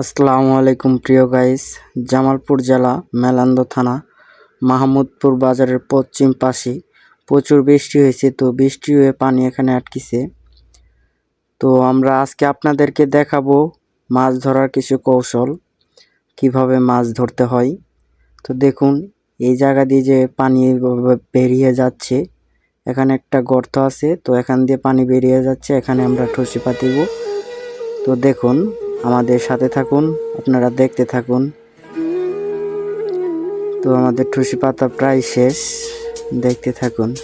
আসসালামু আলাইকুম, প্রিয় গাইস। জামালপুর জেলা, মেলান্দ থানা, মাহমুদপুর বাজারের পশ্চিম পাশে। প্রচুর বৃষ্টি হয়েছে, তো বৃষ্টি হয়ে পানি এখানে আটকিছে। তো আমরা আজকে আপনাদেরকে দেখাবো মাছ ধরার কিছু কৌশল, কীভাবে মাছ ধরতে হয়। তো দেখুন, এই জায়গা দিয়ে যে পানি বেরিয়ে যাচ্ছে, এখানে একটা গর্ত আছে, তো এখান দিয়ে পানি বেরিয়ে যাচ্ছে, এখানে আমরা ঠুসি পাতিব। তো দেখুন আমাদের সাথে থাকুন আপনারা দেখতে থাকুন। তো আমাদের ঠুসি পাতা প্রায় শেষ। দেখতে থাকুন।